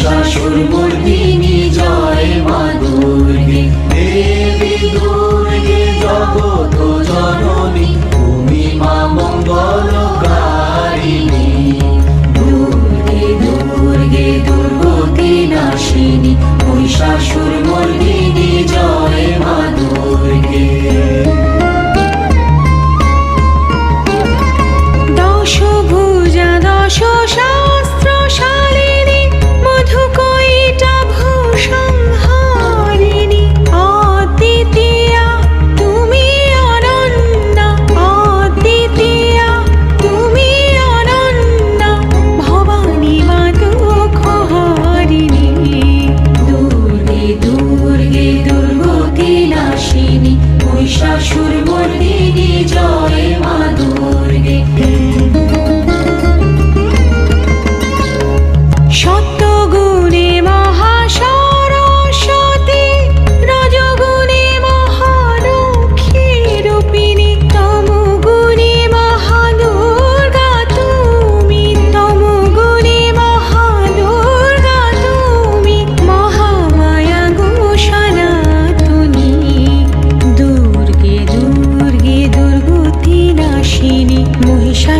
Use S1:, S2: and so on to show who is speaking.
S1: Mahishasur Mardini Mahishasur